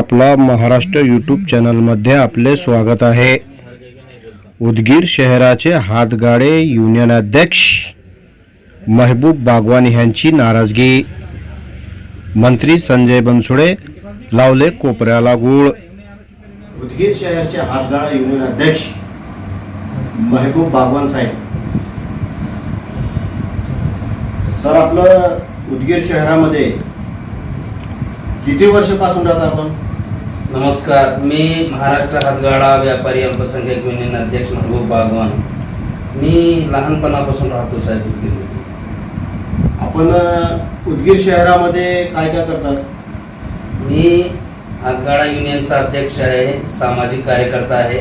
आपला महाराष्ट्र यूट्यूब चॅनलमध्ये आपले स्वागत आहे. उदगीर शहराचे हातगाडे युनियन अध्यक्ष महबूब बागवान यांची नाराजगी. मंत्री संजय बनसोडे लावले कोपऱ्याला गुळ. उदगीर शहरचे हातगाडा युनियन अध्यक्ष महबूब बागवान साहेब. सर आपलं उदगीर शहरामध्ये किती वर्षापासून राहता आपण? नमस्कार मी महाराष्ट्र हातगाडा व्यापारी अल्पसंख्याक युनियन अध्यक्ष महबूब बागवान. मी लहानपणापासून राहतो साहेब उदगीरमध्ये. आपण उदगीर शहरामध्ये काय काय करतात? मी हातगाडा युनियनचा अध्यक्ष आहे सामाजिक कार्यकर्ता आहे.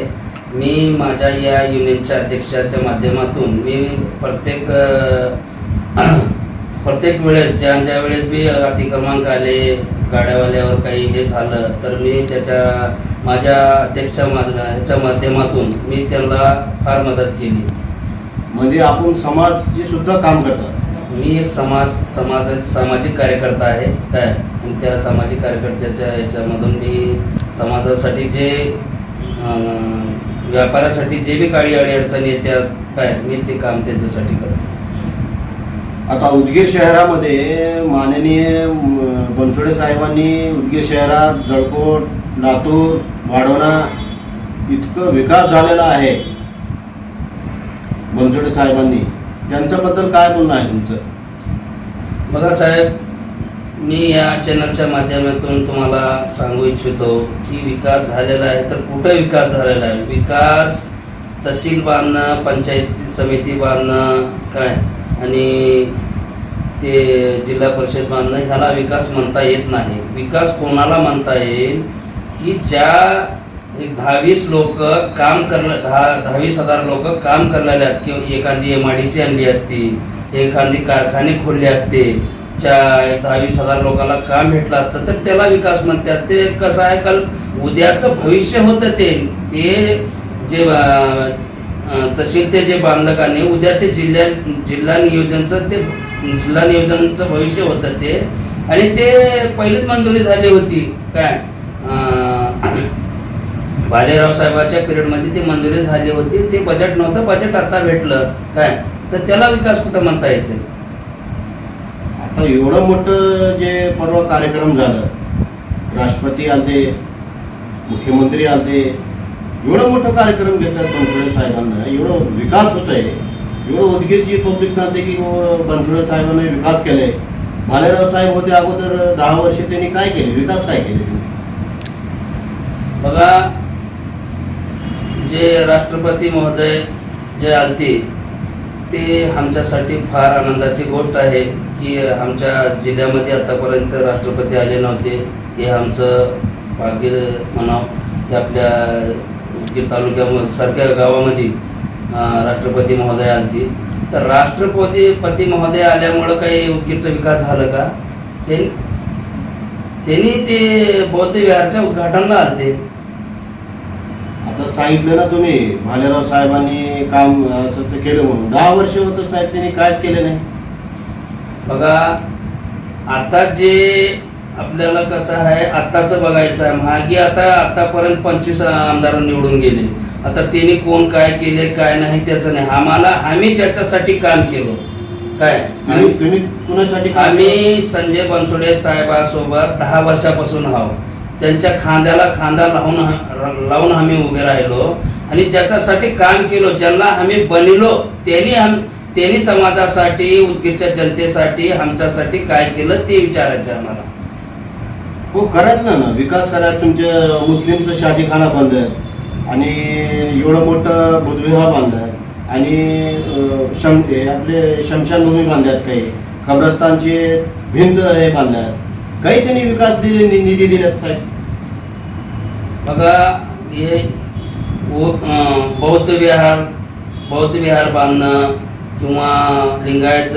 मी माझ्या या युनियनच्या अध्यक्षाच्या माध्यमातून मी प्रत्येक प्रत्येक वेळेस ज्या ज्या वेळेस बी अतिक्रमांक आले गाड्यावाल्यावर काही हे झालं तर मी त्याच्या माझ्या अध्यक्षा ह्याच्या माध्यमातून मी त्यांना फार मदत केली. म्हणजे आपण समाजची सुद्धा काम करतात. मी एक समाज समाज सामाजिक कार्यकर्ता आहे काय? आणि त्या सामाजिक कार्यकर्त्याच्या याच्यामधून मी समाजासाठी जे व्यापारासाठी जे बी काही अडीअडचणी येतात काय? मी ते काम त्यांच्यासाठी करतो. आता उदगीर शहरामध्ये माननीय बनसोडे साहेबांनी उदगीर शहरात जळकोट लातूर वाढवणा इतकं विकास झालेला आहे. बनसोडे साहेबांनी. त्यांच्याबद्दल काय बोलणं आहे तुमचं? बघा साहेब मी या चॅनलच्या माध्यमातून तुम्हाला सांगू इच्छितो की विकास झालेला आहे तर कुठं विकास झालेला आहे? विकास तहसील बांधणं पंचायती समिती बांधणं काय? आणि ते जिल्हा परिषद बांधणं ह्याला विकास म्हणता येत नाही. विकास कोणाला म्हणता येईल? की ज्या एक दहावीस लोक काम कर दहा दहावीस हजार लोक काम करणारे आहेत किंवा एखादी एम आय डी सी आणली असती एखादी कारखाने खोलले असते च्या एक दहावीस हजार लोकांना काम भेटलं असतं तर त्याला विकास म्हणतात. ते कसं आहे? काल उद्याचं भविष्य होतं ते. ते जे तहसील ते जे बांधकाने उद्या ते जिल्ह्या जिल्हा नियोजनचं ते जिल्हा नियोजनचं भविष्य होतं ते. आणि ते पहिलीच मंजुरी झाली होती. काय? भालेराव साहेबाच्या पिरियडमध्ये ती मंजुरी झाली होती. ते बजेट नव्हतं. बजेट आता भेटलं. काय? तर त्याला विकास कुठं म्हणता येते? आता एवढं मोठं जे परवा कार्यक्रम झालं राष्ट्रपती आलते मुख्यमंत्री आलते एवढं मोठं कार्यक्रम घेतात बनसोडे साहेबांना एवढं विकास होत आहे एवढं उदगीरची पब्लिक सांगते की हो, बनसोडे साहेबांनी विकास केलाय. भालेराव साहेब होते अगोदर दहा वर्ष त्यांनी काय केले? विकास काय केले? बघा जे राष्ट्रपती महोदय जे आलते ते आमच्यासाठी फार आनंदाची गोष्ट आहे की आमच्या जिल्ह्यामध्ये आतापर्यंत राष्ट्रपती आले नव्हते. हे आमचं भाग्य म्हणावं हे आपल्या उदगीर तालुक्यामध्ये सारख्या गावामध्ये राष्ट्रपती महोदय आलती. तर राष्ट्रपती पती महोदय आल्यामुळं काही उदगीरचा विकास झालं का? ते त्यांनी ते बौद्ध विहारच्या उद्घाटनाला आलते. आता सांगितलं ना तुम्ही भालेराव साहेबांनी काम असं केलं म्हणून. दहा वर्ष होतं साहेब त्यांनी कायच केलं नाही. बघा आता जे आपल्याला कसं आहे आत्ताचं बघायचं आहे. मागे आता आतापर्यंत पंचवीस आमदार निवडून गेले. आता त्यांनी कोण काय केले काय नाही त्याचं नाही. आम्हाला आम्ही ज्याच्यासाठी काम केलं. काय? तुम्ही आम्ही- कुणासाठी संजय बनसोडे साहेबासोबत दहा वर्षापासून आहोत. त्यांच्या खांद्याला खांदा लावून लावून आम्ही उभे राहिलो. आणि ज्याच्यासाठी काम केलो ज्यांना आम्ही बनिलो त्यांनी आम त्यांनी समाजासाठी उदगीरच्या जनतेसाठी आमच्यासाठी काय केलं ते विचारायचं आहे आम्हाला. हो करायचं ना विकास करायला तुमच्या मुस्लिमचं शादीखाना बांधलं आणि एवढं मोठं बुधविवाह बांधलं आणि शम हे आपले शमशानभूमी बांधल्यात काही. कब्रस्तानचे भिंत हे बांधल्यात काही त्यांनी विकास दिले निधी दिल्यात साहेब. बघा हे बौद्ध विहार बौद्ध विहार बांधणं किंवा लिंगायत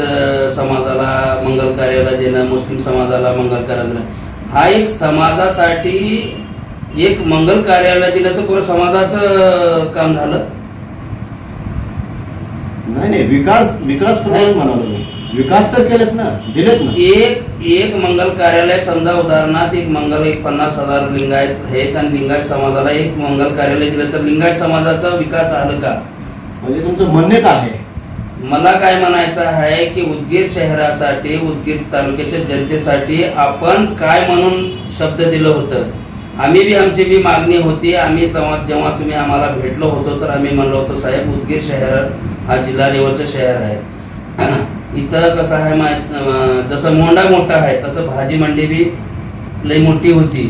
समाजाला मंगल कार्याला देणं मुस्लिम समाजाला मंगल कार्याला देणं हा एक समाजासाठी एक मंगल कार्यालय दिलं तर पुरं समाजाचं काम झालं? नाही नाही विकास विकास प्रमाण म्हणालो मी. विकास तर केलेत ना दिलेत ना. एक एक मंगल कार्यालय समजा उदाहरणार्थ एक मंगल एक पन्नास हजार लिंगायत आहेत आणि लिंगायत समाजाला एक मंगल कार्यालय दिलं तर लिंगायत समाजाचा विकास झाला का? म्हणजे तुमचं म्हणणे काय आहे? मला काय म्हणायचं आहे की उदगीर शहरासाठी उदगीर तालुक्याच्या जनतेसाठी आपण काय म्हणून शब्द दिलं होतं? आम्ही बी आमची बी मागणी होती. आम्ही जेव्हा जेव्हा तुम्ही आम्हाला भेटलो होतो तर आम्ही म्हणलो होतो साहेब उदगीर शहर हा जिल्हा लेवलचं शहर आहे. इथं कसं आहे मा जसं मोंडा मोठा आहे तसं भाजी मंडी बी लई मोठी होती.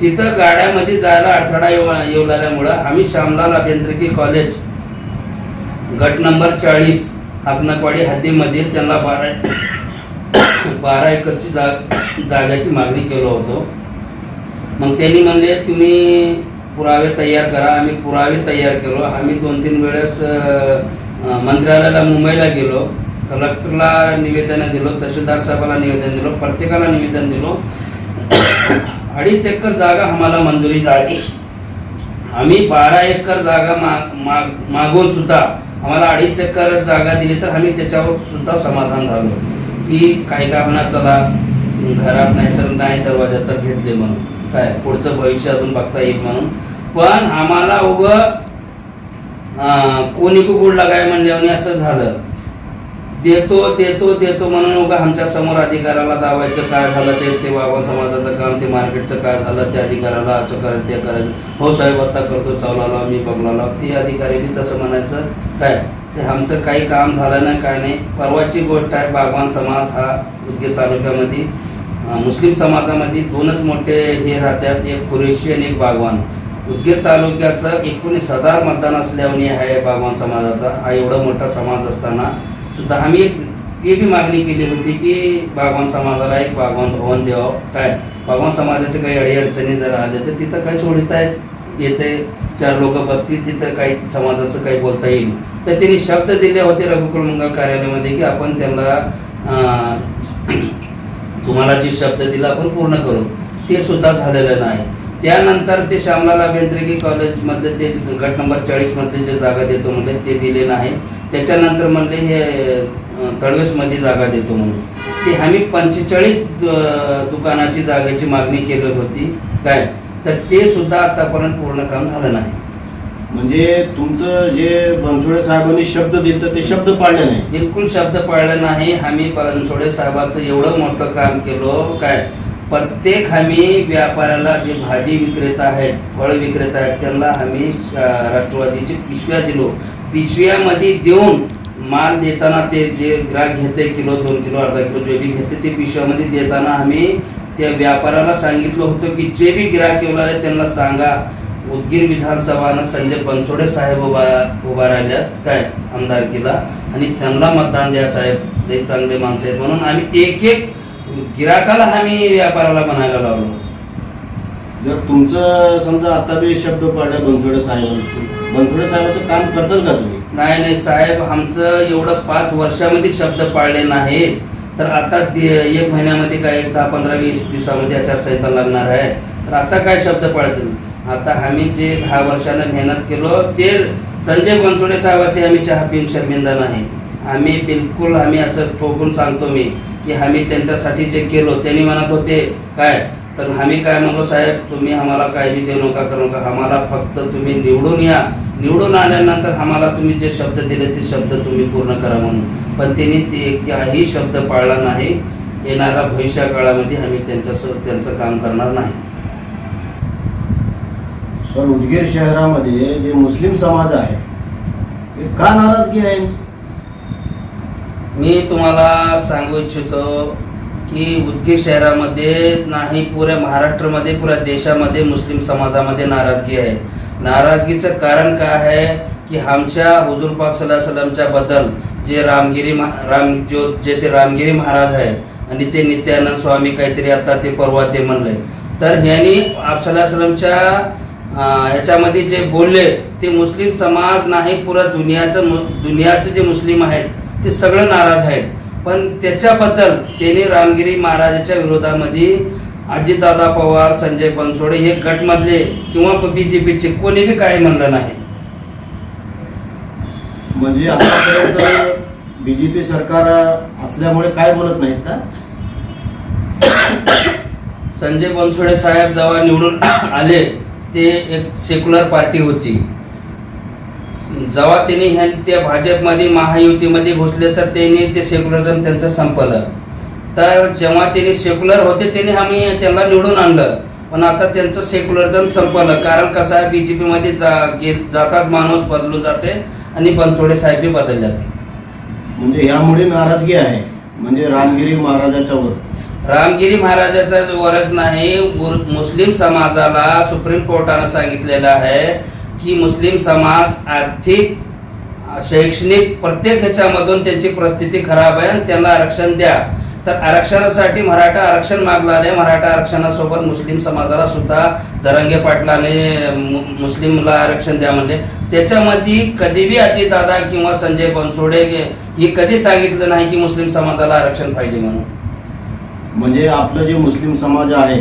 तिथं गाड्यामध्ये जायला अडथळा येऊ येऊ लागल्यामुळं आम्ही श्यामलाल अभियांत्रिकी कॉलेज गट नंबर चाळीस हाकनाकवाडी हद्दीमध्ये त्यांना बारा बारा एकरची जाग जागाची मागणी केलो होतो. मग त्यांनी म्हणले तुम्ही पुरावे तयार करा. आम्ही पुरावे तयार केलो. आम्ही दोन तीन वेळेस मंत्रालयाला मुंबईला गेलो. कलेक्टरला निवेदन दिलो तहसीलदार साहेबाला निवेदन दिलो प्रत्येकाला निवेदन दिलो. अडीच एकर जागा आम्हाला मंजुरी झाली. आम्ही बारा एकर जागा माग- मागून सुद्धा आम्हाला अडीच एकर जागा दिली तर आम्ही त्याच्यावर सुद्धा समाधान झालो. की काही का चला घरात नाही तर नाही दरवाजा तर घेतले म्हणून. काय पुढचं भविष्य अजून बघता येईल म्हणून. पण आम्हाला उभं कोणी कुकूड लागाय म्हणजे असं झालं. देतो देतो देतो म्हणून उगा आमच्यासमोर अधिकाराला दावायचं काय झालं ते ते बाबा समाजाचं काम ते मार्केटचं काय झालं त्या अधिकाराला असं करायचं ते करायचं हो साहेब आता करतो चावला मी बघला ते अधिकारी बी तसं म्हणायचं. काय? ते आमचं काही काम झालं नाही काय नाही. परवाची गोष्ट आहे बागवान समाज हा उदगीर तालुक्यामध्ये मुस्लिम समाजामध्ये दोनच मोठे हे राहतात एक कुरेशी आणि एक बागवान. उदगीर तालुक्याचं एकोणीस हजार मतदान असल्याने आहे बागवान समाजाचा. हा एवढा मोठा समाज असताना सुद्धा आम्ही एक ती बी मागणी केली होती की बागवान समाजाला एक बागवान भवन द्यावं. काय? बागवान समाजाच्या काही अडीअडचणी जर आले तर तिथं काही सोडता येते. चार लोक बसतील तिथं काही समाजाचं काही बोलता येईल. तर त्यांनी शब्द दिले होते रघुकुल मंगल कार्यालयामध्ये की आपण त्यांना तुम्हाला जे शब्द दिला आपण पूर्ण करू. ते सुद्धा झालेलं नाही. त्यानंतर ते श्यामलाल अभियांत्रिकी कॉलेजमध्ये ते गट नंबर चाळीसमध्ये जे जागा देतो म्हणजे ते दिले नाही. त्याच्यानंतर म्हणले हे तळवेसमध्ये जागा देतो म्हणून. ते आम्ही पंचेचाळीस दुकानाची जागेची मागणी केली होती. काय? तर ते सुद्धा आतापर्यंत पूर्ण काम झालं नाही. म्हणजे तुमचं जे बनसोडे साहेबांनी शब्द दिलं ते शब्द पाळले नाही? बिलकुल शब्द पाळला नाही. आम्ही बनसोडे साहेबाचं एवढं मोठं काम केलो. काय? प्रत्येक आम्ही व्यापाऱ्याला जे भाजी विक्रेता आहेत फळ विक्रेता आहेत त्यांना आम्ही राष्ट्रवादीची पिशव्या दिलो. पिशव्यामध्ये देऊन माल देताना ते जे ग्राहक घेते किलो दोन किलो अर्धा किलो जे बी घेते ते पिशव्यामध्ये देताना आम्ही त्या व्यापाऱ्याला सांगितलं होतं की जे बी गिराक येऊ लागले त्यांना सांगा. उदगीर विधानसभानं संजय बनसोडे साहेब उभा उभा राहिल्यात काय आमदारकीला? आणि त्यांना मतदान द्या साहेब लई चांगले माणसं आहेत म्हणून आम्ही एक एक गिराकाला आम्ही व्यापाराला म्हणायला लावलो. जर तुमचं समजा आता बी शब्द पाळले बनसोडे साहेब. बनसोडे साहेबाचं काम करतात का तुम्ही? नाही नाही साहेब आमचं एवढं पाच वर्षामध्ये शब्द पाळले नाही. तर आता एक महिन्यामध्ये काय एक दहा पंधरा वीस दिवसामध्ये आचारसंहिता लागणार आहे. तर आता काय शब्द पाळतील आता आम्ही जे दहा वर्षानं मेहनत केलो ते संजय बनसोडे साहेबाचे आम्ही चहा पिऊन शर्मिंदा नाही. आम्ही बिलकुल आम्ही असं ठोकून सांगतो मी की आम्ही त्यांच्यासाठी जे केलो त्यांनी म्हणत होते काय? तर आम्ही काय म्हणलो साहेब तुम्ही आम्हाला काय बी देऊ नका करू नका. आम्हाला फक्त तुम्ही निवडून या. निवडून आल्यानंतर आम्हाला तुम्ही जे शब्द दिले ते शब्द तुम्ही पूर्ण करा म्हणून. पण त्यांनी ते काही शब्द पाळला नाही. येणाऱ्या भविष्य काळामध्ये आम्ही त्यांच्यासोबत त्यांचं काम करणार नाही. सर उदगीर शहरामध्ये जे मुस्लिम समाज आहे का नाराजगी आहे? मी तुम्हाला सांगू इच्छितो की उदगीर शहरामध्ये नाही पुऱ्या महाराष्ट्रामध्ये पुऱ्या देशामध्ये मुस्लिम समाजामध्ये नाराजगी आहे. नाराजगीचं कारण काय आहे? की आमच्या हुजूर पाक सल्लामच्या बद्दल जे रामगिरी महा- राम जो जे ते रामगिरी महाराज आहे आणि ते नित्यानंद स्वामी काहीतरी आता ते परवा ते म्हणले. तर ह्यांनी सलमच्या ह्याच्यामध्ये जे बोलले ते मुस्लिम समाज नाही पुरा दुनियाचं मु- दुनियाचे जे मुस्लिम आहेत ते सगळं नाराज आहेत. पण त्याच्याबद्दल त्याने रामगिरी महाराजाच्या विरोधामध्ये अजितदादा पवार संजय बनसोडे हे गटमधले किंवा बीजेपीचे कोणी बी काही म्हणलं नाही. म्हणजे आतापर्यंत बीजेपी सरकार असल्यामुळे काय बोलत नाहीत का? संजय बनसोडे साहेब जेव्हा निवडून आले ते एक सेक्युलर पार्टी होती. जेव्हा त्यांनी ह्या त्या भाजपमध्ये महायुतीमध्ये घुसले तर त्यांनी ते सेक्युलरिझम त्यांचं संपलं. तर जेव्हा त्यांनी सेक्युलर होते त्यांनी आम्ही त्यांना निवडून आणलं. पण आता त्यांचं सेक्युलरिझम संपलं. कारण कसं आहे बीजेपी मध्ये जा, गे- जाताच माणूस बदलून जाते आणि बनसोडे साहेबही बदलल्यात. म्हणजे यामुळे नाराजगी आहे. म्हणजे रामगिरी महाराजाच्या वर. रामगिरी महाराजाचा जो वरच नाही मुस्लिम समाजाला सुप्रीम कोर्टानं सांगितलेलं आहे की मुस्लिम समाज आर्थिक शैक्षणिक प्रत्येक ह्याच्यामधून त्यांची परिस्थिती खराब आहे आणि त्यांना आरक्षण द्या. तर आरक्षणासाठी मराठा आरक्षण मागला आहे मराठा आरक्षणासोबत मुस्लिम समाजाला सुद्धा जरांगे पाटलाने मु- मुस्लिमला आरक्षण द्या म्हणजे त्याच्यामध्ये कधीही अजितदादा किंवा संजय बनसोडे हे कधी सांगितलं नाही की मुस्लिम समाजाला आरक्षण पाहिजे म्हणून? म्हणजे आपलं जे मुस्लिम समाज आहे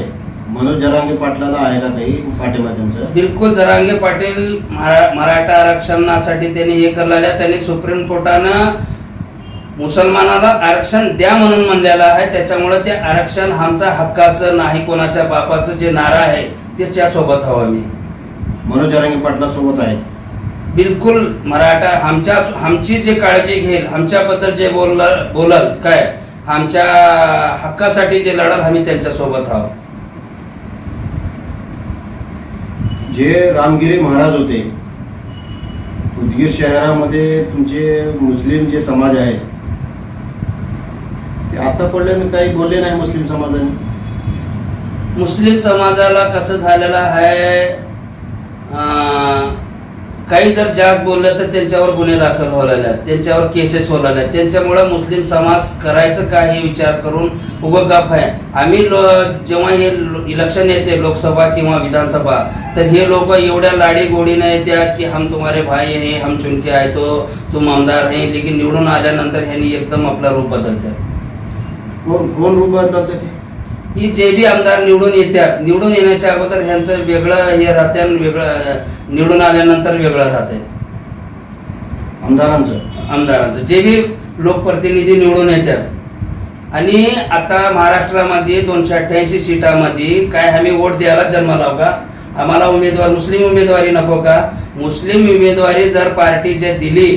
मनोज जरांगे पाटलाला आहे का काही? पाठिंबा त्यांचं बिलकुल जरांगे पाटील मरा- मराठा आरक्षणासाठी त्यांनी हे करलेल्या त्यांनी सुप्रीम कोर्टानं मुसलमानाला आरक्षण द्या म्हणून म्हणलेलं आहे. त्याच्यामुळे ते आरक्षण आमचा हक्काचं नाही कोणाच्या बापाचं जे नारा आहे ते त्यासोबत हवं मी मनोज जरांगे पाटला सोबत आहेत बिलकुल मराठा आमच्या आमची जे काळजी घेईल आमच्याबद्दल जे बोल बोलल काय आमच्या हक्कासाठी जे लढल आम्ही त्यांच्यासोबत आहोत. जे रामगिरी महाराज होते उदगीर शहरामध्ये तुमचे मुस्लिम जे समाज आहे ते आता पडल्याने काही बोलले नाही मुस्लिम समाजाने? मुस्लिम समाजाला कसं झालेलं आहे? अं, काही जर जास्त बोललं तर त्यांच्यावर गुन्हे दाखल व्हायला त्यांच्यावर केसेस व्हायला त्यांच्यामुळं मुस्लिम समाज करायचं काय हे विचार करून उभं गप आहे. आम्ही लो जेव्हा हे इलेक्शन येते लोकसभा किंवा विधानसभा तर हे लोक एवढ्या लाडी गोडीने येतात की हम तुम्हारे भाई है हम चुनके आहे तो तुम आमदार आहे लेकिन निवडून आल्यानंतर ह्यांनी एकदम आपला रूप बदलतात. कोण कोण रूप बदलतात ही जे बी आमदार निवडून येतात निवडून येण्याच्या अगोदर ह्यांचं वेगळं हे राहते आणि वेगळं निवडून आल्यानंतर वेगळं राहते आमदारांचं? आमदारांचं. जे बी लोकप्रतिनिधी निवडून येतात आणि आता महाराष्ट्रामध्ये दोनशे अठ्ठ्याऐंशी सीटामध्ये काय आम्ही वोट द्यायला जन्म लाव का? आम्हाला उमेदवार मुस्लिम उमेदवारी नको का? मुस्लिम उमेदवारी जर पार्टी जे दिली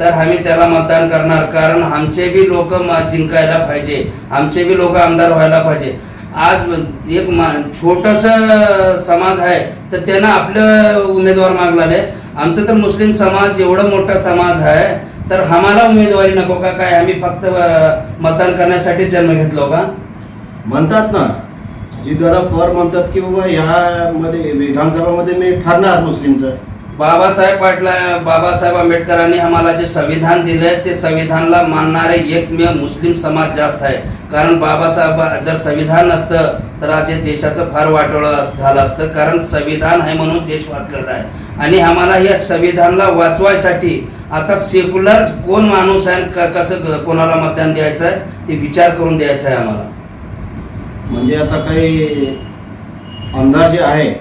तर आम्ही त्याला मतदान करणार. कारण आमचे बी लोक जिंकायला पाहिजे. आमचे बी लोक आमदार व्हायला पाहिजे. आज एक छोटस समाज आहे तर त्यांना आपलं उमेदवार मागलाले आमचं तर मुस्लिम समाज एवढा मोठा समाज आहे तर आम्हाला उमेदवारी नको का? काय आम्ही फक्त मतदान करण्यासाठी जन्म घेतलो का? म्हणतात ना अजितदादा पर म्हणतात की बाबा ह्यामध्ये विधानसभामध्ये मी ठरणार मुस्लिमचं. बाबासाहेब पाटला बाबासाहेब आंबेडकरांनी आम्हाला जे संविधान दिलं आहे ते संविधानला मानणारे एकमेव मुस्लिम समाज जास्त आहे. कारण बाबासाहेब जर संविधान नसतं तर आज देशाचं फार वाटोळं झालं असतं. कारण संविधान आहे म्हणून देश वाचलेला आहे. आणि आम्हाला या संविधानला वाचवायसाठी आता सेक्युलर कोण माणूस आहे कसं कोणाला मतदान द्यायचं आहे ते विचार करून द्यायचं आहे आम्हाला. म्हणजे आता काही अंदाज आहे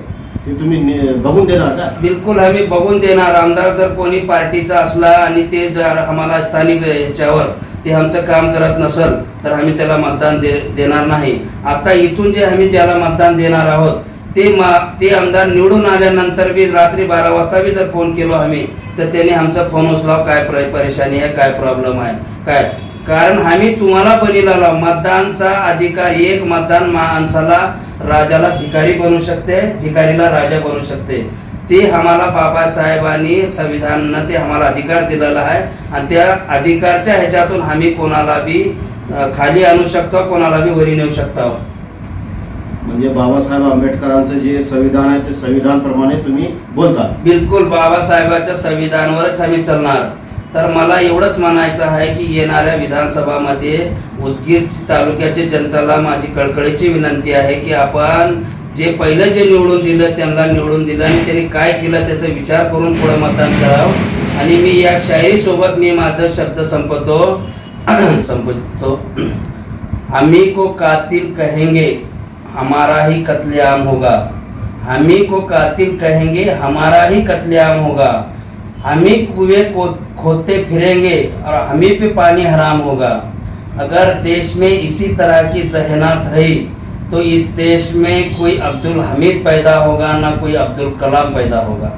ते तुम्ही नि- बघून देणार का? बिलकुल आम्ही बघून देणार. आमदार जर कोणी पार्टीचा असला आणि ते जर आम्हाला स्थानिक याच्यावर ते आमचं काम करत नसल तर आम्ही त्याला मतदान दे देणार नाही. आता इथून जे आम्ही त्याला मतदान देणार आहोत ते मा ते आमदार निवडून आल्यानंतर बी रात्री बारा वाजता बी जर फोन केलो आम्ही तर त्याने आमचा फोन उचलाव काय परेशानी आहे काय प्रॉब्लेम आहे. काय? कारण आम्ही तुम्हाला बनिला मतदानचा अधिकार एक मतदान माणसाला राजाला भिकारी बनवू शकते भिकारीला राजा बनवू शकते. ते आम्हाला बाबासाहेबांनी संविधानानं ते आम्हाला अधिकार दिलेला आहे आणि त्या अधिकारच्या ह्याच्यातून आम्ही कोणाला बी खाली आणू शकतो कोणाला बी वरी नेऊ शकतो. म्हणजे बाबासाहेब आंबेडकरांचं जे संविधान आहे ते संविधान प्रमाणे तुम्ही बोलता. बिलकुल बाबासाहेबाच्या संविधानावरच आम्ही चालणार. तर मला एवढंच म्हणायचं आहे की येणाऱ्या विधानसभामध्ये उदगीर तालुक्याच्या जनतेला माझी कळकळीची विनंती आहे की आपण जे पहिलं जे निवडून दिलं त्यांना निवडून दिलं आणि त्यांनी काय केलं त्याचा विचार करून पुढे मतदान करावं. आणि मी या शायरी सोबत मी माझं शब्द संपतो. संपतो. हमी को कातिल कहेंगे हमारा ही कत्लेआम होगा. हमी को कातिल कहेंगे हमारा ही कत्लेआम होगा. हमी कुएं को खोदते फिरेंगे और हमें पे पानी हराम होगा। अगर देश में इसी तरह की जहनात रही तो इस देश में कोई अब्दुल हमीद पैदा होगा, ना कोई अब्दुल कलाम पैदा होगा।